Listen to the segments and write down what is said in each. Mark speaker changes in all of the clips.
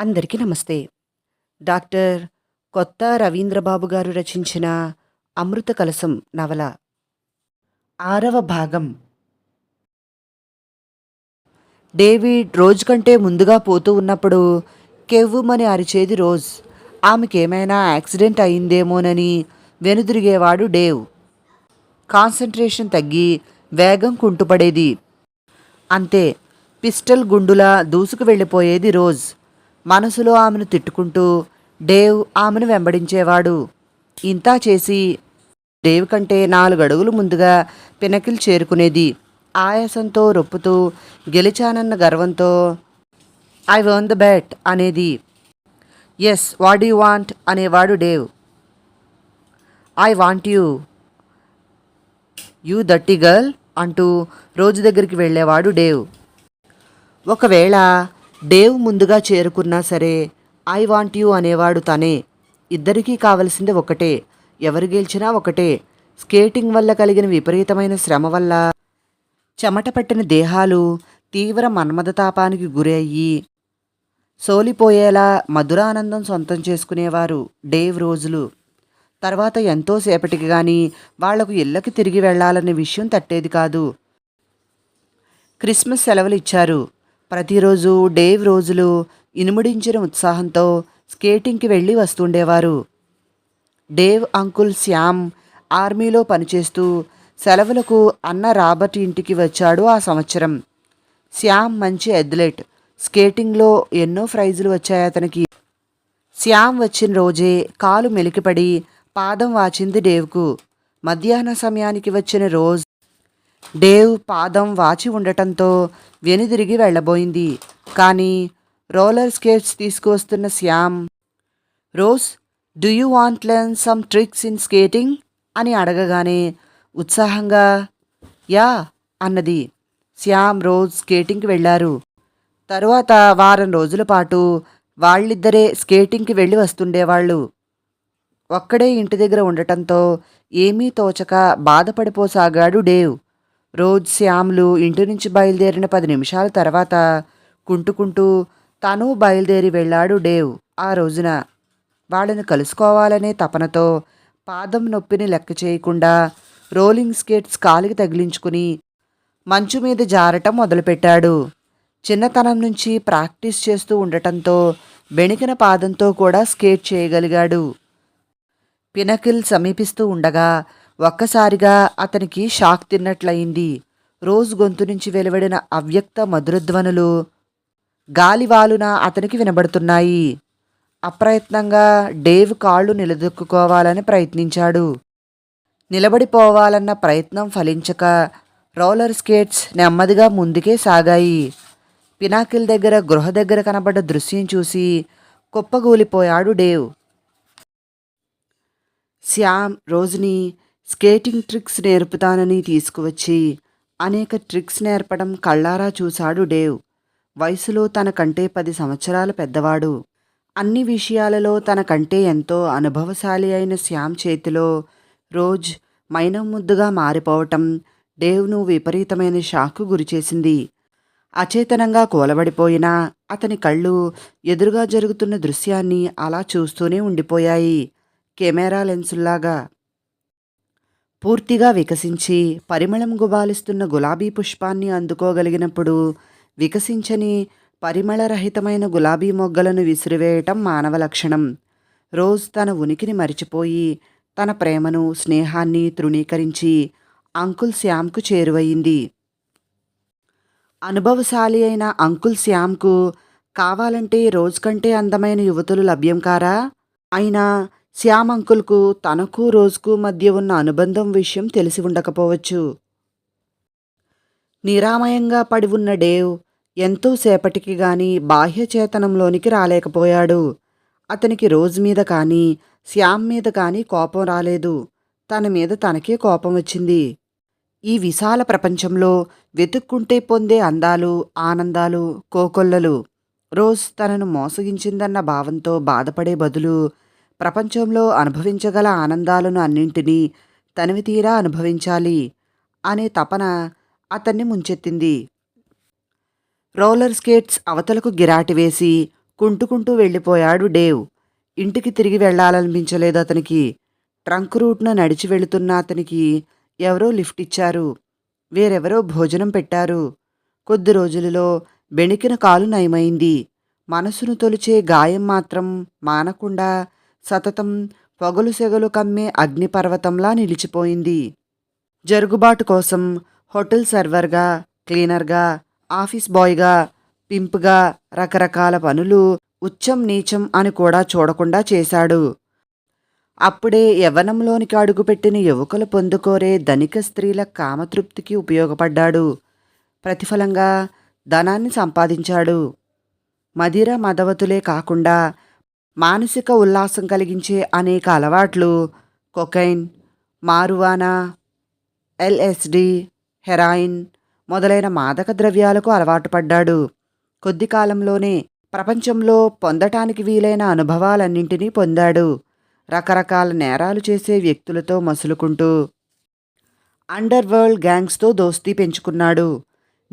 Speaker 1: అందరికీ నమస్తే. డాక్టర్ కొత్త రవీంద్రబాబు గారు రచించిన అమృత కలసం నవల. ఆరవ భాగం. డేవిడ్ రోజు కంటే ముందుగా పోతూ ఉన్నప్పుడు కెవ్వుమని అరిచేది రోజ్. ఆమెకేమైనా యాక్సిడెంట్ అయిందేమోనని వెనుదిరిగేవాడు డేవ్. కాన్సన్ట్రేషన్ తగ్గి వేగం కుంటుపడేది. అంతే పిస్టల్ గుండులా దూసుకు వెళ్ళిపోయేది రోజ్. మనసులో ఆమెను తిట్టుకుంటూ డేవ్ ఆమెను వెంబడించేవాడు. ఇంతా చేసి డేవ్ కంటే నాలుగు అడుగులు ముందుగా పినకిల్ చేరుకునేది. ఆయాసంతో రొప్పుతూ గెలిచానన్న గర్వంతో ఐ వన్ ద బ్యాట్ అనేది. ఎస్ వాట్ యు వాంట్ అనేవాడు Dave I want you. You దట్టి girl? అంటూ రోజు దగ్గరికి వెళ్ళేవాడు డేవ్ ఒకవేళ డేవ్ ముందుగా చేరుకున్నా సరే ఐ వాంట్ యూ అనేవాడు తనే. ఇద్దరికీ కావలసింది ఒకటే. ఎవరు గెలిచినా ఒకటే. స్కేటింగ్ వల్ల కలిగిన విపరీతమైన శ్రమ వల్ల చెమట పట్టిన దేహాలు తీవ్ర మన్మథతాపానికి గురి అయ్యి సోలిపోయేలా మధురానందం సొంతం చేసుకునేవారు డేవ్ రోజులు. తర్వాత ఎంతోసేపటికి గాని వాళ్ళకు ఇళ్ళకి తిరిగి వెళ్ళాలనే విషయం తట్టేది కాదు. క్రిస్మస్ సెలవులు ఇచ్చారు. ప్రతిరోజు డేవ్ రోజులు ఇనుముడించిన ఉత్సాహంతో స్కేటింగ్కి వెళ్ళి వస్తుండేవారు. డేవ్ అంకుల్ శ్యామ్ ఆర్మీలో పనిచేస్తూ సెలవులకు అన్న రాబర్ట్ ఇంటికి వచ్చాడు ఆ సంవత్సరం. శ్యామ్ మంచి అథ్లెట్. స్కేటింగ్లో ఎన్నో ప్రైజులు వచ్చాయి అతనికి. శ్యామ్ వచ్చిన రోజే కాలు మెలికిపడి పాదం వాచింది డేవ్కు. మధ్యాహ్న సమయానికి వచ్చిన రోజ్ డేవ్ పాదం వాచి ఉండటంతో వెనుదిరిగి వెళ్ళబోయింది. కానీ roller skates తీసుకువస్తున్న Shyam Rose do you want learn some tricks in skating? అని అడగగానే ఉత్సాహంగా యా అన్నది. శ్యామ్ రోజ్ స్కేటింగ్కి వెళ్ళారు. తరువాత వారం రోజుల పాటు వాళ్ళిద్దరే స్కేటింగ్కి వెళ్ళి వస్తుండేవాళ్ళు. ఒక్కడే ఇంటి దగ్గర ఉండటంతో ఏమీ తోచక బాధపడిపోసాగాడు డేవ్. రోజ్ శ్యామ్లు ఇంటి నుంచి బయలుదేరిన పది నిమిషాల తర్వాత కుంటుకుంటూ తను బయలుదేరి వెళ్ళాడు డేవ్ ఆ రోజున. వాళ్ళని కలుసుకోవాలనే తపనతో పాదం నొప్పిని లెక్క చేయకుండా రోలింగ్ స్కేట్స్ కాలికి తగిలించుకుని మంచు మీద జారటం మొదలుపెట్టాడు. చిన్నతనం నుంచి ప్రాక్టీస్ చేస్తూ ఉండటంతో బెణికిన పాదంతో కూడా స్కేట్ చేయగలిగాడు. పినకిల్ సమీపిస్తూ ఉండగా ఒక్కసారిగా అతనికి షాక్ తిన్నట్లయింది. రోజ్ గొంతు నుంచి వెలువడిన అవ్యక్త మధురధ్వనులు గాలివాలున అతనికి వినబడుతున్నాయి. అప్రయత్నంగా డేవ్ కాళ్ళు నిలదొక్కుకోవాలని ప్రయత్నించాడు. నిలబడిపోవాలన్న ప్రయత్నం ఫలించక రోలర్ స్కేట్స్ నెమ్మదిగా ముందుకే సాగాయి. పినాకిల్ దగ్గర గృహ దగ్గర కనబడ్డ దృశ్యం చూసి కుప్పగూలిపోయాడు డేవ్. శ్యామ్ రోజుని స్కేటింగ్ ట్రిక్స్ నేర్పుతానని తీసుకువచ్చి అనేక ట్రిక్స్ నేర్పడం కళ్ళారా చూశాడు డేవ్. వయసులో తనకంటే పది సంవత్సరాల పెద్దవాడు. అన్ని విషయాలలో తనకంటే ఎంతో అనుభవశాలి అయిన శ్యామ్ చేతిలో రోజ్ మైనం ముద్దుగా మారిపోవటం డేవ్ను విపరీతమైన షాక్కు గురిచేసింది. అచేతనంగా కూలబడిపోయినా అతని కళ్ళు ఎదురుగా జరుగుతున్న దృశ్యాన్ని అలా చూస్తూనే ఉండిపోయాయి. కెమెరా లెన్సుల్లాగా పూర్తిగా వికసించి పరిమళం గుబాలిస్తున్న గులాబీ పుష్పాన్ని అందుకోగలిగినప్పుడు వికసించని పరిమళరహితమైన గులాబీ మొగ్గలను విసిరివేయటం మానవ లక్షణం. రోజ్ తన ఉనికిని మరిచిపోయి తన ప్రేమను స్నేహాన్ని తృణీకరించి అంకుల్ శ్యామ్కు చేరువయింది అనుభవశాలి అయిన అంకుల్ శ్యామ్కు కావాలంటే రోజ్ కంటే అందమైన యువతులు లభ్యం కారా? అయినా శ్యామ్ అంకుల్కు తనకు రోజుకు మధ్య ఉన్న అనుబంధం విషయం తెలిసి ఉండకపోవచ్చు. నిరామయంగా పడి ఉన్న డేవ్ ఎంతో సేపటికి గాని బాహ్య చేతనంలోనికి రాలేకపోయాడు. అతనికి రోజ్ మీద కానీ శ్యామ్ మీద కానీ కోపం రాలేదు. తన మీద తనకే కోపం వచ్చింది. ఈ విశాల ప్రపంచంలో వెతుక్కుంటే పొందే అందాలు ఆనందాలు కోకొల్లలు రోజ్ తనను మోసగించిందన్న భావంతో బాధపడే బదులు ప్రపంచంలో అనుభవించగల ఆనందాలను అన్నింటినీ తనివి తీరా అనుభవించాలి అనే తపన అతన్ని ముంచెత్తింది. రోలర్ స్కేట్స్ అవతలకు గిరాటి వేసి కుంటుకుంటూ వెళ్ళిపోయాడు డేవ్. ఇంటికి తిరిగి వెళ్ళాలనిపించలేదు అతనికి. ట్రంక్ రూట్న నడిచి వెళుతున్న అతనికి ఎవరో లిఫ్ట్ ఇచ్చారు. వేరెవరో భోజనం పెట్టారు. కొద్ది రోజులలో బెణికిన కాలు నయమైంది. మనసును తొలిచే గాయం మాత్రం మానకుండా సతతం పొగలు సెగలు కమ్మే అగ్నిపర్వతంలా నిలిచిపోయింది. జరుగుబాటు కోసం హోటల్ సర్వర్గా క్లీనర్గా ఆఫీస్ బాయ్గా పింప్గా రకరకాల పనులు ఉచ్చం నీచం అని కూడా చూడకుండా చేశాడు. అప్పుడే యవ్వనంలోనికి అడుగుపెట్టిన యువకులు పొందుకోరే ధనిక స్త్రీల కామతృప్తికి ఉపయోగపడ్డాడు. ప్రతిఫలంగా ధనాన్ని సంపాదించాడు. మదిర మదవతులే కాకుండా మానసిక ఉల్లాసం కలిగించే అనేక అలవాట్లు కొకైన్ మారువానా ఎల్ఎస్డి హెరాయిన్ మొదలైన మాదక ద్రవ్యాలకు అలవాటు పడ్డాడు. కొద్ది కాలంలోనే ప్రపంచంలో పొందటానికి వీలైన అనుభవాలన్నింటినీ పొందాడు. రకరకాల నేరాలు చేసే వ్యక్తులతో మసులుకుంటూ అండర్ వరల్డ్ గ్యాంగ్స్తో దోస్తీ పెంచుకున్నాడు.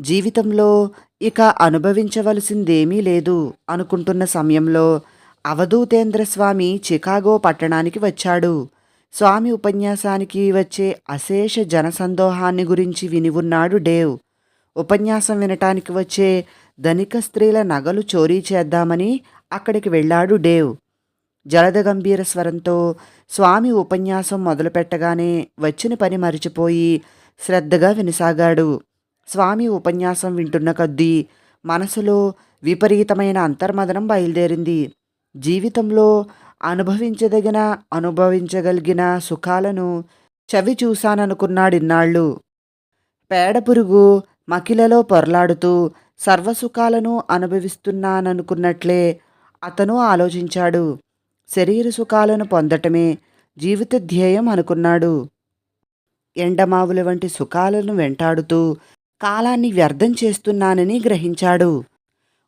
Speaker 1: జీవితంలో ఇక అనుభవించవలసిందేమీ లేదు అనుకుంటున్న సమయంలో అవధూతేంద్ర స్వామి చికాగో పట్టణానికి వచ్చాడు. స్వామి ఉపన్యాసానికి వచ్చే అశేష జనసందోహాన్ని గురించి విని ఉన్నాడు డేవ్. ఉపన్యాసం వినటానికి వచ్చే ధనిక స్త్రీల నగలు చోరీ చేద్దామని అక్కడికి వెళ్ళాడు డేవ్. జలద గంభీర స్వరంతో స్వామి ఉపన్యాసం మొదలుపెట్టగానే వచ్చిన పని మరిచిపోయి శ్రద్ధగా వినసాగాడు. స్వామి ఉపన్యాసం వింటున్న కొద్దీ మనసులో విపరీతమైన అంతర్మదనం బయలుదేరింది. జీవితంలో అనుభవించదగిన అనుభవించగలిగిన సుఖాలను చవి చూశాననుకున్నాడిన్నాళ్ళు. పేడపురుగు మకిలలో పొరలాడుతూ సర్వసుఖాలను అనుభవిస్తున్నాననుకున్నట్లే అతను ఆలోచించాడు. శరీర సుఖాలను పొందటమే జీవిత ధ్యేయం అనుకున్నాడు. ఎండమావుల వంటి సుఖాలను వెంటాడుతూ కాలాన్ని వ్యర్థం చేస్తున్నానని గ్రహించాడు.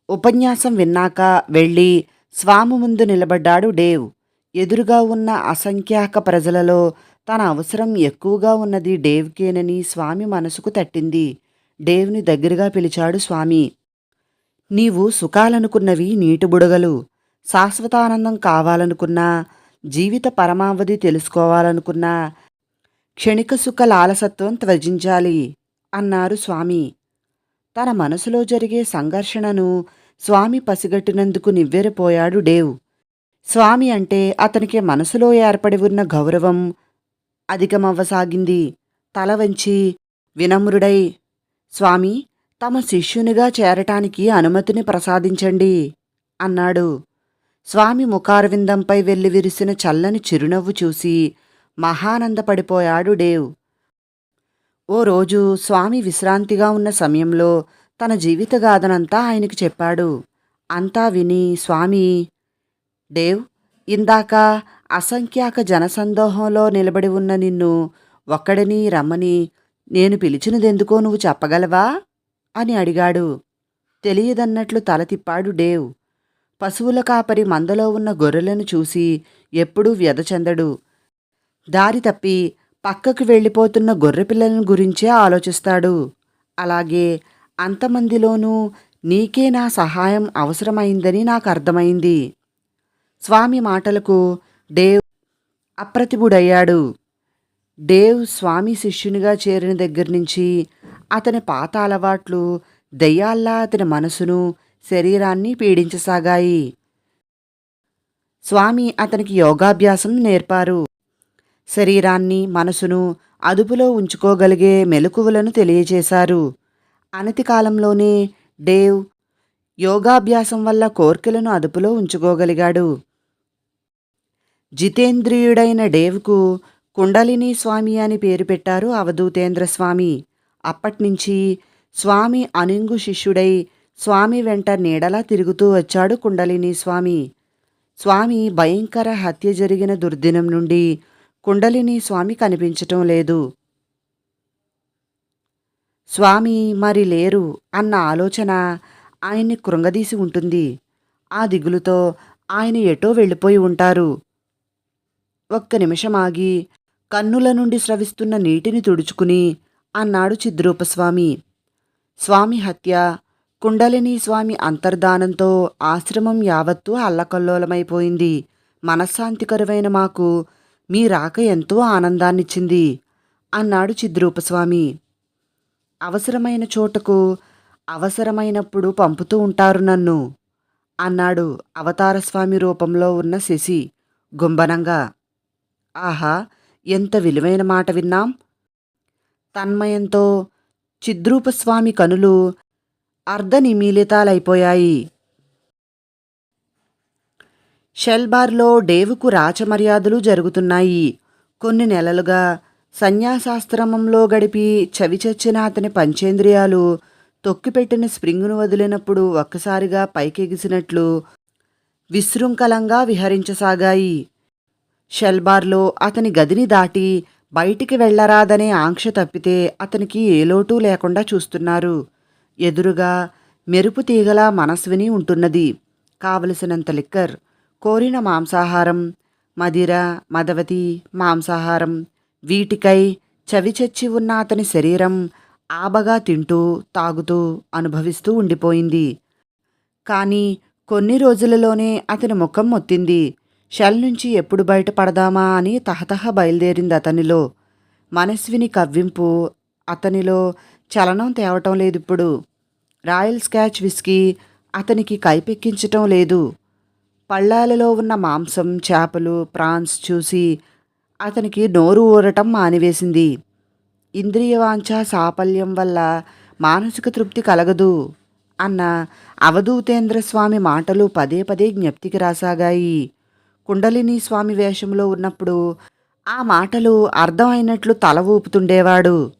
Speaker 1: ఉపన్యాసం విన్నాక వెళ్ళి స్వామి ముందు నిలబడ్డాడు డేవ్. ఎదురుగా ఉన్న అసంఖ్యాక ప్రజలలో తన అవసరం ఎక్కువగా ఉన్నది డేవ్కేనని స్వామి మనసుకు తట్టింది. డేవ్ని దగ్గరగా పిలిచాడు స్వామి. నీవు సుఖాలనుకున్నవి నీటి బుడగలు. శాశ్వతానందం కావాలనుకున్నా జీవిత పరమావధి తెలుసుకోవాలనుకున్నా క్షణిక సుఖ లాలసత్వం త్వజించాలి అన్నారు స్వామి. తన మనసులో జరిగే సంఘర్షణను స్వామి పసిగట్టినందుకు నివ్వెరపోయాడు డేవ్. స్వామి అంటే అతనికి మనసులో ఏర్పడి ఉన్న గౌరవం. అధికమవ్వసాగింది. తల వంచి వినమ్రుడై స్వామి తమ శిష్యునిగా చేరటానికి అనుమతిని ప్రసాదించండి అన్నాడు. స్వామి ముఖారవిందంపై వెళ్ళి విరిసిన చల్లని చిరునవ్వు చూసి మహానందపడిపోయాడు డేవ్. ఓ రోజు స్వామి విశ్రాంతిగా ఉన్న సమయంలో తన జీవితగాథనంతా ఆయనకి చెప్పాడు. అంతా విని స్వామి దేవ్ ఇందాక అసంఖ్యాక జనసందోహంలో నిలబడి ఉన్న నిన్ను ఒక్కడిని రమ్మని నేను పిలిచినదెందుకో నువ్వు చెప్పగలవా? అని అడిగాడు. తెలియదన్నట్లు తల తిప్పాడు డేవ్ పశువుల కాపరి మందలో ఉన్న గొర్రెలను చూసి ఎప్పుడూ వ్యధ చెందడు. దారి తప్పి పక్కకు వెళ్ళిపోతున్న గొర్రెపిల్లలను గురించే ఆలోచిస్తాడు. అలాగే అంతమందిలోనూ నీకే నా సహాయం అవసరమైందని నాకు అర్థమైంది. స్వామి మాటలకు డేవ్ అప్రతిభుడయ్యాడు. డేవ్ స్వామి శిష్యునిగా చేరిన దగ్గర నుంచి అతని పాత అలవాట్లు దయ్యాల్లా అతని మనసును శరీరాన్ని పీడించసాగాయి. స్వామి అతనికి యోగాభ్యాసం నేర్పారు. శరీరాన్ని మనసును అదుపులో ఉంచుకోగలిగే మెలకువలను తెలియజేశారు. అనతి కాలంలోనే డేవ్ యోగాభ్యాసం వల్ల కోర్కెలను అదుపులో ఉంచుకోగలిగాడు. జితేంద్రియుడైన డేవ్కు కుండలిని స్వామి అని పేరు పెట్టారు అవధూతేంద్ర స్వామి అప్పట్నుంచి స్వామి అనుంగు శిష్యుడై స్వామి వెంట నీడలా తిరుగుతూ వచ్చాడు కుండలిని స్వామి. స్వామి భయంకర హత్య జరిగిన దుర్దినం నుండి కుండలిని స్వామి కనిపించటం లేదు. స్వామి మరి లేరు అన్న ఆలోచన ఆయన్ని కృంగదీసి ఉంటుంది. ఆ దిగులుతో ఆయన ఎటో వెళ్ళిపోయి ఉంటారు. ఒక్క నిమిషం ఆగి కన్నుల నుండి స్రవిస్తున్న నీటిని తుడుచుకుని అన్నాడు చిద్రూపస్వామి. స్వామి హత్య కుండలిని స్వామి అంతర్ధానంతో ఆశ్రమం యావత్తూ అల్లకల్లోలమైపోయింది. మనశ్శాంతికరమైన మాకు మీ రాక ఎంతో ఆనందాన్నిచ్చింది అన్నాడు చిద్రూపస్వామి. అవసరమైన చోటకు అవసరమైనప్పుడు పంపుతూ ఉంటారు నన్ను అన్నాడు అవతారస్వామి రూపంలో ఉన్న శశి గుంబనంగా ఆహా ఎంత విలువైన మాట విన్నాం. తన్మయంతో చిద్రూపస్వామి కనులు అర్ధనిమీలితాలైపోయాయి. షెల్బార్లో డేవుకు రాచమర్యాదలు జరుగుతున్నాయి. కొన్ని నెలలుగా సన్యాసాశ్రమంలో గడిపి చవిచచ్చిన అతని పంచేంద్రియాలు తొక్కిపెట్టిన స్ప్రింగును వదిలినప్పుడు ఒక్కసారిగా పైకెగిసినట్లు విశృంఖలంగా విహరించసాగాయి. షెల్బార్లో అతని గదిని దాటి బయటికి వెళ్ళరాదనే ఆంక్ష తప్పితే అతనికి ఏ లోటు లేకుండా చూస్తున్నారు. ఎదురుగా మెరుపు తీగల మనస్విని ఉంటున్నది. కావలసినంత లిక్కర్ కోరిన మాంసాహారం మదిర మదవతి మాంసాహారం వీటికై చవిచచ్చి ఉన్న అతని శరీరం ఆబగా తింటూ తాగుతూ అనుభవిస్తూ ఉండిపోయింది. కానీ కొన్ని రోజులలోనే అతని ముఖం మొత్తింది. షెల్ నుంచి ఎప్పుడు బయటపడదామా అని తహతహ బయలుదేరింది అతనిలో. మనస్విని కవ్వింపు అతనిలో చలనం తేవటం లేదు ఇప్పుడు. రాయల్ స్కాచ్ విస్కీ అతనికి కైపెక్కించటం లేదు. పళ్ళాలలో ఉన్న మాంసం చేపలు ప్రాన్స్ చూసి అతనికి నోరు ఊరటం మానివేసింది. ఇంద్రియవాంఛ సాఫల్యం వల్ల మానసిక తృప్తి కలగదు అన్న అవధూతేంద్ర స్వామి మాటలు పదే పదే జ్ఞప్తికి రాసాగాయి. కుండలిని స్వామి వేషంలో ఉన్నప్పుడు ఆ మాటలు అర్థమైనట్లు తల ఊపుతుండేవాడు.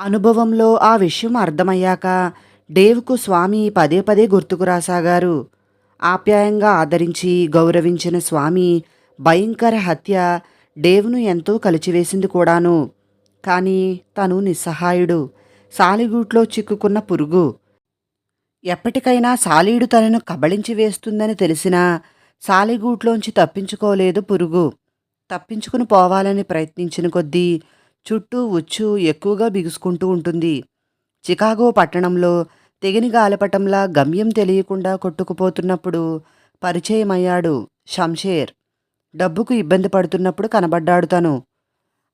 Speaker 1: అనుభవంలో ఆ విషయం అర్థమయ్యాక డేవ్కు స్వామి పదే పదే గుర్తుకు రాసాగారు. ఆప్యాయంగా ఆదరించి గౌరవించిన స్వామి భయంకర హత్య డేవ్ను ఎంతో కలిచివేసింది కూడాను. కానీ తను నిస్సహాయుడు. సాలిగూట్లో చిక్కుకున్న పురుగు. ఎప్పటికైనా సాలీడు తనను కబళించి వేస్తుందని తెలిసినా సాలిగూట్లోంచి తప్పించుకోలేదు పురుగు. తప్పించుకుని పోవాలని ప్రయత్నించిన కొద్దీ చుట్టూ ఉచ్చు ఎక్కువగా బిగుసుకుంటూ ఉంటుంది. చికాగో పట్టణంలో తెగిని గాలపటంలా గమ్యం తెలియకుండా కొట్టుకుపోతున్నప్పుడు పరిచయమయ్యాడు షంషేర్ డబ్బుకు ఇబ్బంది పడుతున్నప్పుడు కనబడ్డాడు తను.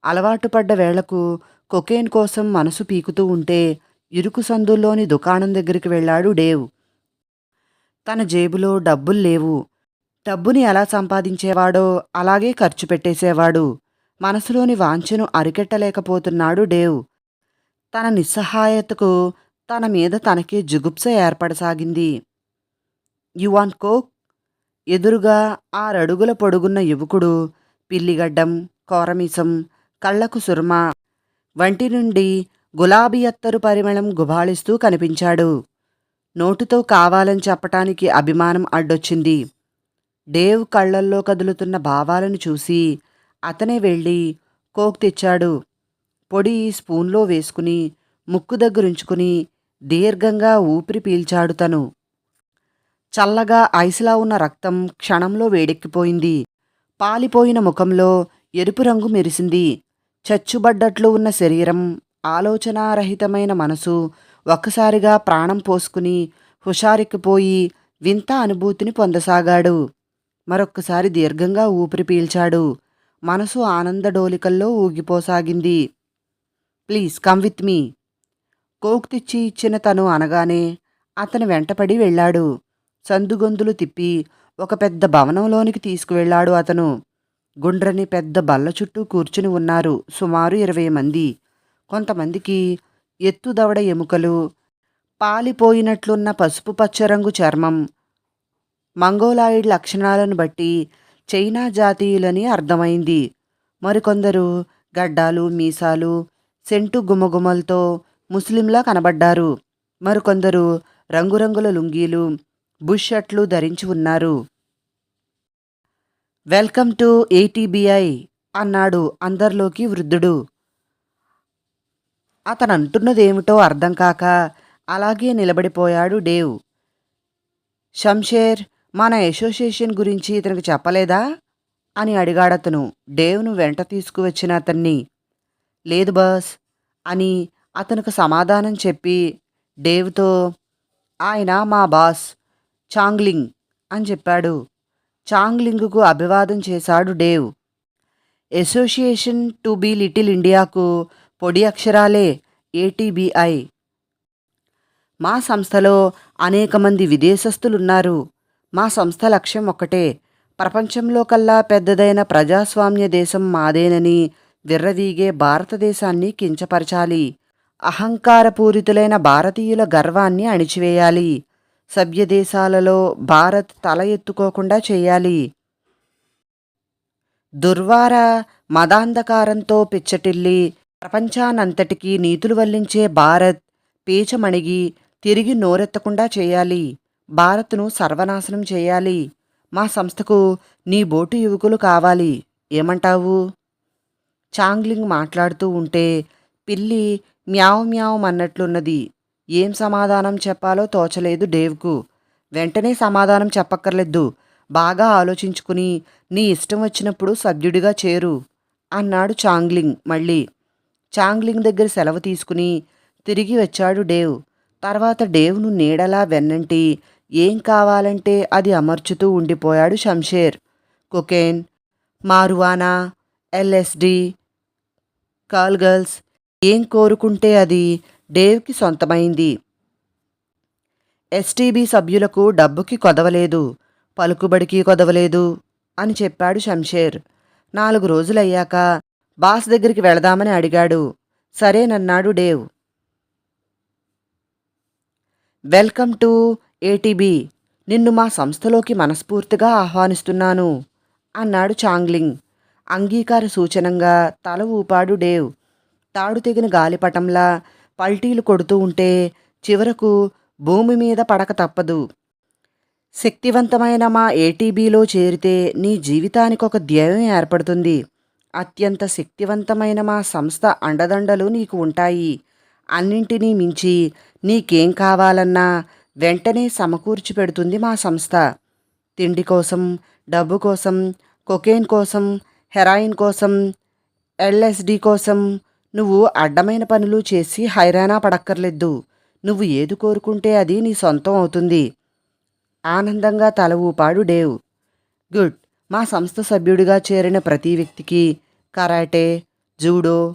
Speaker 1: అలవాటు పడ్డ వేళకు కొకేన్ కోసం మనసు పీకుతూ ఉంటే ఇరుకు సందుల్లోని దుకాణం దగ్గరికి వెళ్ళాడు డేవ్. తన జేబులో డబ్బులు లేవు. డబ్బుని ఎలా సంపాదించేవాడో అలాగే ఖర్చు పెట్టేసేవాడు. మనసులోని వాంఛను అరికెట్టలేకపోతున్నాడు డేవ్. తన నిస్సహాయతకు తన మీద తనకే జుగుప్స ఏర్పడసాగింది. You want coke? ఎదురుగా ఆరడుగుల పొడుగున్న యువకుడు పిల్లిగడ్డం కోరమీసం కళ్ళకు సుర్మ వంటి నుండి గులాబీ అత్తరు పరిమళం గుబాళిస్తూ కనిపించాడు. నోటుతో కావాలని చెప్పటానికి అభిమానం అడ్డొచ్చింది. డేవ్ కళ్ళల్లో కదులుతున్న భావాలను చూసి అతనే వెళ్ళి కోక్ తెచ్చాడు. పొడి స్పూన్లో వేసుకుని ముక్కు దగ్గరుంచుకుని దీర్ఘంగా ఊపిరి పీల్చాడు తను. చల్లగా ఐస్లా ఉన్న రక్తం క్షణంలో వేడెక్కిపోయింది. పాలిపోయిన ముఖంలో ఎరుపు రంగు మెరిసింది. చచ్చుబడ్డట్లు ఉన్న శరీరం ఆలోచనారహితమైన మనసు ఒక్కసారిగా ప్రాణం పోసుకుని హుషారెక్కిపోయి వింత అనుభూతిని పొందసాగాడు. మరొక్కసారి దీర్ఘంగా ఊపిరి పీల్చాడు. మనసు ఆనందడోలికల్లో ఊగిపోసాగింది. Please come with me. Coke తెచ్చి ఇచ్చిన తను అనగానే అతను వెంటపడి వెళ్ళాడు. సందుగొందులు తిప్పి ఒక పెద్ద భవనంలోనికి తీసుకువెళ్ళాడు అతను. గుండ్రని పెద్ద బల్ల చుట్టూ కూర్చుని ఉన్నారు సుమారు ఇరవై మంది. కొంతమందికి ఎత్తుదవడ ఎముకలు పాలిపోయినట్లున్న పసుపు పచ్చ రంగు చర్మం మంగోలాయిడ్ లక్షణాలను బట్టి చైనా జాతీయులని అర్థమైంది. మరికొందరు గడ్డాలు మీసాలు సెంటు గుమగుమలతో ముస్లింలా కనబడ్డారు. మరికొందరు రంగురంగుల లుంగీలు బుష్ షర్ట్లు ధరించి ఉన్నారు. వెల్కమ్ టు ఏటీబీఐ అన్నాడు అందరిలోకి వృద్ధుడు. అతను అంటున్నదేమిటో అర్థం కాక అలాగే నిలబడిపోయాడు డేవ్. షంషేర్ మన అసోసియేషన్ గురించి ఇతనికి చెప్పలేదా? అని అడిగాడతను. డేవ్ను వెంట తీసుకువచ్చిన అతన్ని. లేదు బాస్ అని అతనికి సమాధానం చెప్పి డేవ్తో ఆయన మా బాస్ చాంగ్లింగ్ అని చెప్పాడు. చాంగ్లింగ్కు అభివాదం చేశాడు Dave. Association to be little ఇండియాకు పొడి అక్షరాలే ఏటీబీఐ మా సంస్థలో అనేక మంది విదేశస్తులున్నారు మా సంస్థ లక్ష్యం ఒక్కటే ప్రపంచంలో కల్లా పెద్దదైన ప్రజాస్వామ్య దేశం మాదేనని విర్రవీగే భారతదేశాన్ని కించపరచాలి. అహంకారపూరితులైన భారతీయుల గర్వాన్ని అణిచివేయాలి. సభ్యదేశాలలో భారత్ తల ఎత్తుకోకుండా చేయాలి. దుర్వార మదాంధకారంతో పిచ్చటిల్లి ప్రపంచానంతటికీ నీతులు వల్లించే భారత్ పీచమణిగి తిరిగి నోరెత్తకుండా చేయాలి. భారత్ను సర్వనాశనం చేయాలి. మా సంస్థకు నీ బోటు యువకులు కావాలి. ఏమంటావు? చాంగ్లింగ్ మాట్లాడుతూ ఉంటే పిల్లి మ్యావ్ మ్యావ్ అన్నట్లున్నది ఏం సమాధానం చెప్పాలో తోచలేదు డేవ్కు. వెంటనే సమాధానం చెప్పక్కర్లేదు. బాగా ఆలోచించుకుని నీ ఇష్టం వచ్చినప్పుడు సభ్యుడిగా చేరు అన్నాడు చాంగ్లింగ్ మళ్ళీ. చాంగ్లింగ్ దగ్గర సెలవు తీసుకుని తిరిగి వచ్చాడు డేవ్. తర్వాత డేవ్ను నీడలా వెన్నంటి ఏం కావాలంటే అది అమర్చుతూ ఉండిపోయాడు Shamsher cocaine marijuana LSD call girls ఏం కోరుకుంటే అది డేవ్కి సొంతమైంది. ఎస్టీబీ సభ్యులకు డబ్బుకి కొదవలేదు. పలుకుబడికి కొదవలేదు అని చెప్పాడు షంషేర్ నాలుగు రోజులయ్యాక బాస్ దగ్గరికి వెళదామని అడిగాడు. సరేనన్నాడు డేవ్. Welcome to ATB. నిన్ను మా సంస్థలోకి మనస్ఫూర్తిగా ఆహ్వానిస్తున్నాను అన్నాడు చాంగ్లింగ్. అంగీకార సూచనంగా తల ఊపాడు డేవ్. తాడు తెగిన గాలిపటంలా పల్టీలు కొడుతూ ఉంటే చివరకు భూమి మీద పడక తప్పదు. శక్తివంతమైన మా ఏటీబీలో చేరితే నీ జీవితానికి ఒక ధ్యేయం ఏర్పడుతుంది. అత్యంత శక్తివంతమైన మా సంస్థ అండదండలు నీకు ఉంటాయి. అన్నింటినీ మించి నీకేం కావాలన్నా వెంటనే సమకూర్చి పెడుతుంది మా సంస్థ. తిండి కోసం డబ్బు కోసం కొకేన్ కోసం హెరాయిన్ కోసం ఎల్ఎస్డి కోసం నువ్వు అడ్డమైన పనులు చేసి హైరానా పడక్కర్లేదు. నువ్వు ఏది కోరుకుంటే అది నీ సొంతం అవుతుంది. ఆనందంగా తల ఊపాడు డేవ్. గుడ్. మా సంస్థ సభ్యుడిగా చేరిన ప్రతి వ్యక్తికి కరాటే జూడో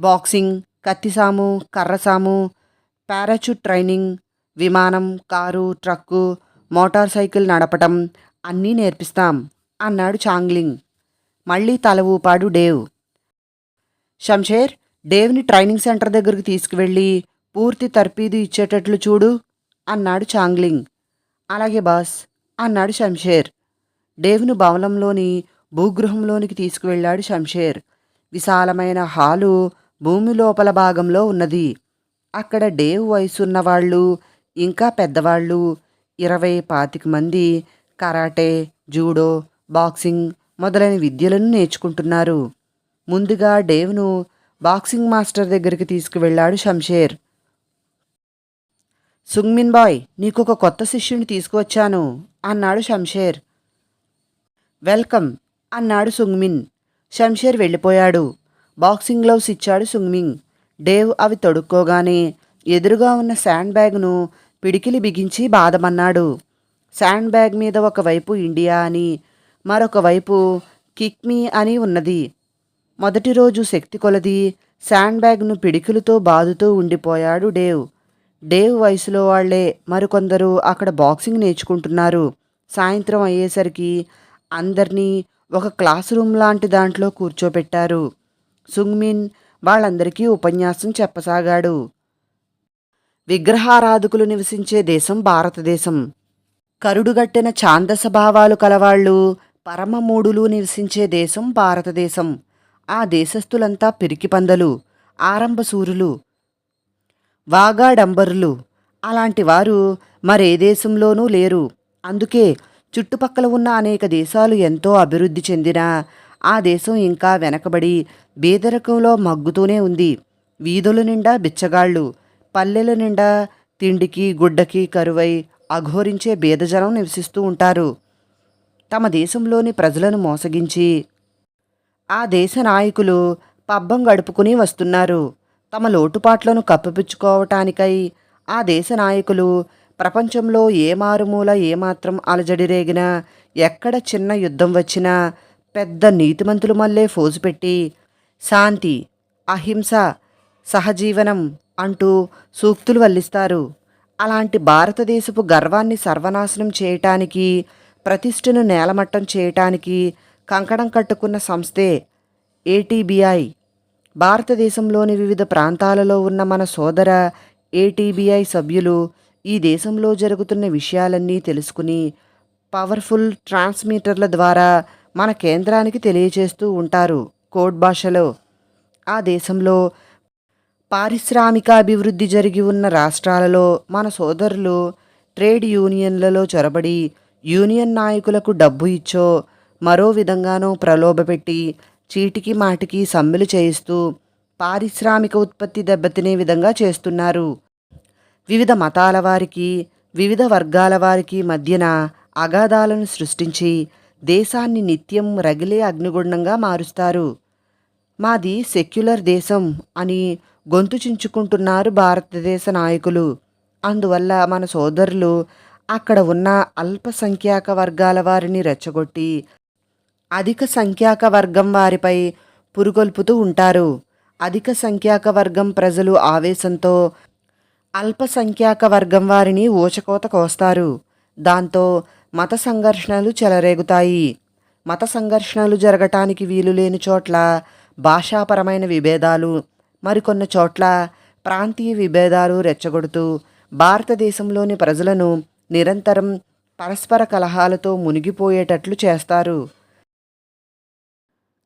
Speaker 1: బాక్సింగ్ కత్తిసాము కర్రసాము పారాచూట్ ట్రైనింగ్ విమానం కారు ట్రక్కు మోటార్ సైకిల్ నడపటం అన్నీ నేర్పిస్తాం అన్నాడు చాంగ్లింగ్. మళ్ళీ తల ఊపాడు డేవ్. షంషేర్ డేవ్ని ట్రైనింగ్ సెంటర్ దగ్గరికి తీసుకువెళ్ళి పూర్తి తర్పీదు ఇచ్చేటట్లు చూడు అన్నాడు చాంగ్లింగ్. అలాగే బాస్ అన్నాడు షంషేర్ డేవ్ను భవనంలోని భూగృహంలోనికి తీసుకువెళ్ళాడు షంషేర్ విశాలమైన హాలు భూమి లోపల భాగంలో ఉన్నది. అక్కడ డేవ్ వయసున్న వాళ్ళు ఇంకా పెద్దవాళ్ళు ఇరవై పాతిక మంది కరాటే జూడో బాక్సింగ్ మొదలైన విద్యలను నేర్చుకుంటున్నారు. ముందుగా డేవ్ను బాక్సింగ్ మాస్టర్ దగ్గరికి తీసుకువెళ్ళాడు షంషేర్ సుంగ్మిన్ బాయ్ నీకొక కొత్త శిష్యుని తీసుకువచ్చాను అన్నాడు షంషేర్ వెల్కమ్ అన్నాడు సుంగ్మిన్. షంషేర్ వెళ్ళిపోయాడు. బాక్సింగ్ గ్లౌస్ ఇచ్చాడు సుంగ్మింగ్ డేవ్ అవి తొడుక్కోగానే ఎదురుగా ఉన్న శాండ్ బ్యాగ్ను పిడికిలి బిగించి బాధమన్నాడు. శాండ్ బ్యాగ్ మీద ఒకవైపు ఇండియా అని మరొక వైపు కిక్ మీ అని ఉన్నది. మొదటి రోజు శక్తి కొలది. శాండ్ బ్యాగ్ను పిడికిలతో బాదుతూ ఉండిపోయాడు డేవ్. డేవ్ వయసులో వాళ్ళే మరికొందరు అక్కడ బాక్సింగ్ నేర్చుకుంటున్నారు. సాయంత్రం అయ్యేసరికి అందరినీ ఒక క్లాస్ రూమ్ లాంటి దాంట్లో కూర్చోపెట్టారు. సుంగ్మిన్ వాళ్ళందరికీ ఉపన్యాసం చెప్పసాగాడు. విగ్రహారాధకులు నివసించే దేశం భారతదేశం. కరుడుగట్టిన ఛాందస భావాలు కలవాళ్ళు పరమమూడులు నివసించే దేశం భారతదేశం. ఆ దేశస్థులంతా పిరికిపందలు ఆరంభసూరులు వాగాడంబరులు. అలాంటి వారు మరే దేశంలోనూ లేరు. అందుకే చుట్టుపక్కల ఉన్న అనేక దేశాలు ఎంతో అభివృద్ధి చెందినా ఆ దేశం ఇంకా వెనకబడి బీదరకంలో మగ్గుతూనే ఉంది. వీధుల నిండా బిచ్చగాళ్ళు పల్లెల నిండా తిండికి గుడ్డకి కరువై అఘోరించే బీదజనం నివసిస్తూ ఉంటారు. తమ దేశంలోని ప్రజలను మోసగించి ఆ దేశ నాయకులు పబ్బం గడుపుకుని వస్తున్నారు. తమ లోటుపాట్లను కప్పిపుచ్చుకోవటానికై ఆ దేశ నాయకులు ప్రపంచంలో ఏ మారుమూల ఏమాత్రం అలజడి రేగినా ఎక్కడ చిన్న యుద్ధం వచ్చినా పెద్ద నీతిమంతులు మళ్ళే ఫోజు పెట్టి శాంతి అహింస సహజీవనం అంటూ సూక్తులు వల్లిస్తారు. అలాంటి భారతదేశపు గర్వాన్ని సర్వనాశనం చేయటానికి ప్రతిష్టను నేలమట్టం చేయటానికి కంకణం కట్టుకున్న సంస్థే ఏటీబీఐ భారతదేశంలోని వివిధ ప్రాంతాలలో ఉన్న మన సోదర ఏటీబీఐ సభ్యులు ఈ దేశంలో జరుగుతున్న విషయాలన్నీ తెలుసుకుని పవర్ఫుల్ ట్రాన్స్మీటర్ల ద్వారా మన కేంద్రానికి తెలియజేస్తూ ఉంటారు కోడ్ భాషలో. ఆ దేశంలో పారిశ్రామిక అభివృద్ధి జరిగి ఉన్న రాష్ట్రాలలో మన సోదరులు ట్రేడ్ యూనియన్లలో చొరబడి యూనియన్ నాయకులకు డబ్బు ఇచ్చో మరో విధంగానో ప్రలోభపెట్టి చీటికి మాటికి సమ్మెలు చేయిస్తూ పారిశ్రామిక ఉత్పత్తి దెబ్బతినే విధంగా చేస్తున్నారు. వివిధ మతాల వారికి వివిధ వర్గాల వారికి మధ్యన అగాధాలను సృష్టించి దేశాన్ని నిత్యం రగిలే అగ్నిగుండంగా మారుస్తారు. మాది సెక్యులర్ దేశం అని గొంతు చించుకుంటున్నారు భారతదేశ నాయకులు. అందువల్ల మన సోదరులు అక్కడ ఉన్న అల్పసంఖ్యాక వర్గాల వారిని రెచ్చగొట్టి అధిక సంఖ్యాక వర్గం వారిపై పురుగొల్పుతూ ఉంటారు. అధిక సంఖ్యాక వర్గం ప్రజలు ఆవేశంతో అల్పసంఖ్యాక వర్గం వారిని ఊచకోత కోస్తారు. దాంతో మత సంఘర్షణలు చెలరేగుతాయి. మత సంఘర్షణలు జరగటానికి వీలు లేని చోట్ల భాషాపరమైన విభేదాలు మరికొన్ని చోట్ల ప్రాంతీయ విభేదాలు రెచ్చగొడుతూ భారతదేశంలోని ప్రజలను నిరంతరం పరస్పర కలహాలతో మునిగిపోయేటట్లు చేస్తారు.